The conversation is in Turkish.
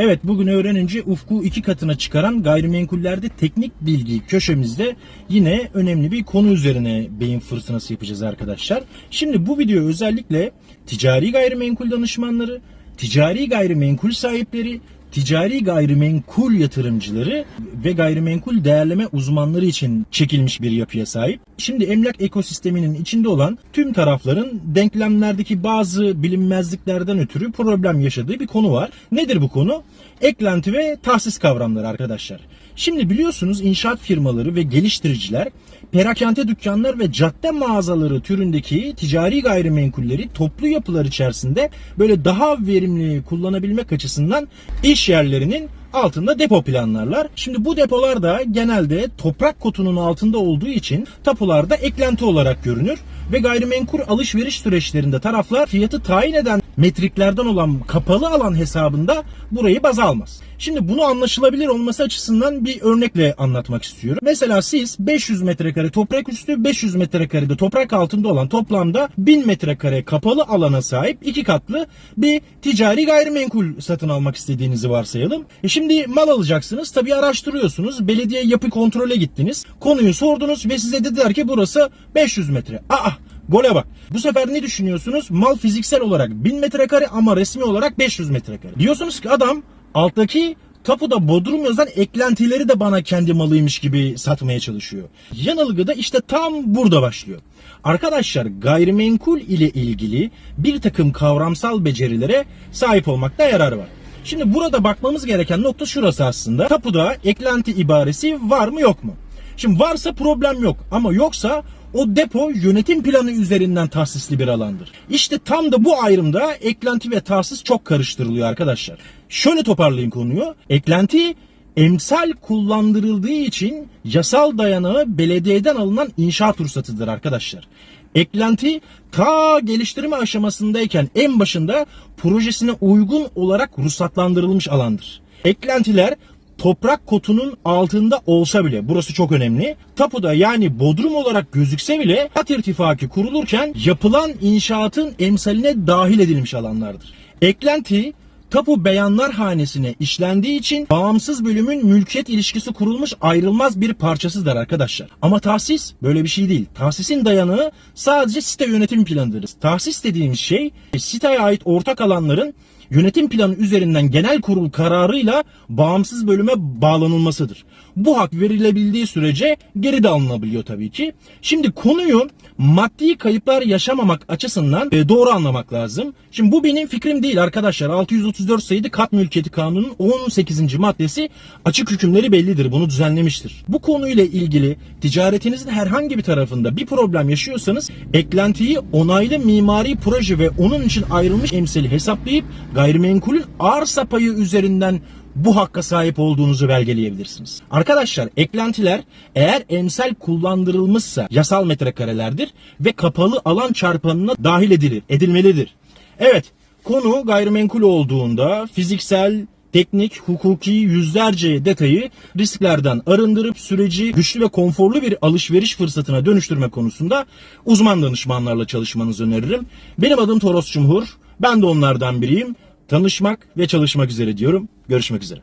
Evet bugün öğrenince ufku iki katına çıkaran gayrimenkullerde teknik bilgi köşemizde yine önemli bir konu üzerine beyin fırtınası yapacağız arkadaşlar. Şimdi bu video özellikle ticari gayrimenkul danışmanları, ticari gayrimenkul sahipleri, ticari gayrimenkul yatırımcıları ve gayrimenkul değerleme uzmanları için çekilmiş bir yapıya sahip. Şimdi emlak ekosisteminin içinde olan tüm tarafların denklemlerdeki bazı bilinmezliklerden ötürü problem yaşadığı bir konu var. Nedir bu konu? Eklenti ve tahsis kavramları arkadaşlar. Şimdi biliyorsunuz inşaat firmaları ve geliştiriciler perakende dükkanlar ve cadde mağazaları türündeki ticari gayrimenkulleri toplu yapılar içerisinde böyle daha verimli kullanabilmek açısından iş yerlerinin altında depo planlarlar. Şimdi bu depolar da genelde toprak kotunun altında olduğu için tapularda eklenti olarak görünür ve gayrimenkul alışveriş süreçlerinde taraflar fiyatı tayin eden metriklerden olan kapalı alan hesabında burayı baz almaz. Şimdi bunu anlaşılabilir olması açısından bir örnekle anlatmak istiyorum. Mesela siz 500 metrekare toprak üstü, 500 metrekarede toprak altında olan toplamda 1000 metrekare kapalı alana sahip iki katlı bir ticari gayrimenkul satın almak istediğinizi varsayalım. E şimdi mal alacaksınız. Tabii araştırıyorsunuz. Belediye yapı kontrole gittiniz. Konuyu sordunuz ve size dediler ki burası 500 metre. Aa Gole bak. Bu sefer ne düşünüyorsunuz? Mal fiziksel olarak 1000 metrekare ama resmi olarak 500 metrekare. Diyorsunuz ki adam alttaki tapuda bodrum yazan eklentileri de bana kendi malıymış gibi satmaya çalışıyor. Yanılgı da işte tam burada başlıyor. Arkadaşlar gayrimenkul ile ilgili bir takım kavramsal becerilere sahip olmakta yarar var. Şimdi burada bakmamız gereken nokta şurası aslında. Tapuda eklenti ibaresi var mı yok mu? Şimdi varsa problem yok ama yoksa o depo yönetim planı üzerinden tahsisli bir alandır. İşte tam da bu ayrımda eklenti ve tahsis çok karıştırılıyor arkadaşlar. Şöyle toparlayayım konuyu. Eklenti emsal kullandırıldığı için yasal dayanağı belediyeden alınan inşaat ruhsatıdır arkadaşlar. Eklenti ta geliştirme aşamasındayken en başında projesine uygun olarak ruhsatlandırılmış alandır. Eklentiler toprak kotunun altında olsa bile burası çok önemli. Tapuda yani bodrum olarak gözükse bile kat irtifaki kurulurken yapılan inşaatın emsaline dahil edilmiş alanlardır. Eklenti tapu beyanlar hanesine işlendiği için bağımsız bölümün mülkiyet ilişkisi kurulmuş ayrılmaz bir parçasıdır arkadaşlar. Ama tahsis böyle bir şey değil. Tahsisin dayanağı sadece site yönetim planıdır. Tahsis dediğimiz şey siteye ait ortak alanların yönetim planı üzerinden genel kurul kararıyla bağımsız bölüme bağlanılmasıdır. Bu hak verilebildiği sürece geri de alınabiliyor tabii ki. Şimdi konuyu maddi kayıplar yaşamamak açısından e, doğru anlamak lazım. Şimdi bu benim fikrim değil arkadaşlar. 634 sayılı kat mülkiyeti kanunun 18. maddesi açık hükümleri bellidir. Bunu düzenlemiştir. Bu konuyla ilgili ticaretinizin herhangi bir tarafında bir problem yaşıyorsanız eklentiyi onaylı mimari proje ve onun için ayrılmış emsali hesaplayıp gayrimenkulün arsa payı üzerinden bu hakka sahip olduğunuzu belgeleyebilirsiniz. Arkadaşlar eklentiler eğer emsal kullandırılmışsa yasal metrekarelerdir ve kapalı alan çarpanına dahil edilir, edilmelidir. Evet konu gayrimenkul olduğunda fiziksel, teknik, hukuki yüzlerce detayı risklerden arındırıp süreci güçlü ve konforlu bir alışveriş fırsatına dönüştürme konusunda uzman danışmanlarla çalışmanızı öneririm. Benim adım Toros Cumhur. Ben de onlardan biriyim. Tanışmak ve çalışmak üzere diyorum. Görüşmek üzere.